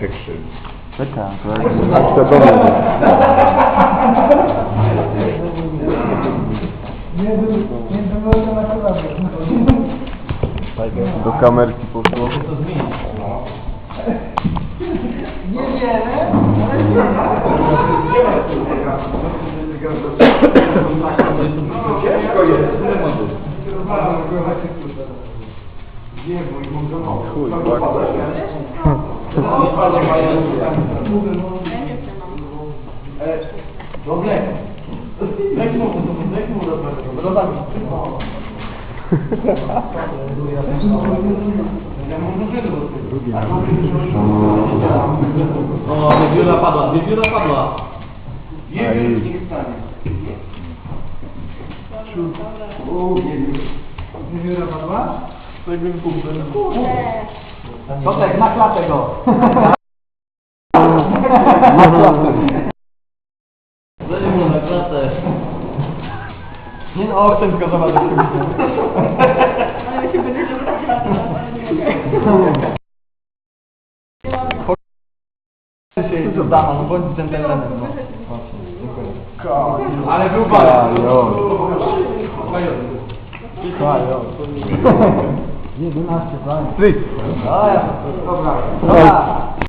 Action. Czekam, to do kamerki poszło. Ciężko jest. Chuj, tak. Dobre. O, wiewióra padła, wiewióra padła. Aj. Wiewióra padła? To jakbym pół. Totek, na klatę go. Daj mu na klatę. Nie no, chcę tylko zobaczyć. Ale się będzie na to, się dama, no bądź dżentelmenem. No. Ale był bardzo. Kajo. 11, правильно? 30. Да, я, добра.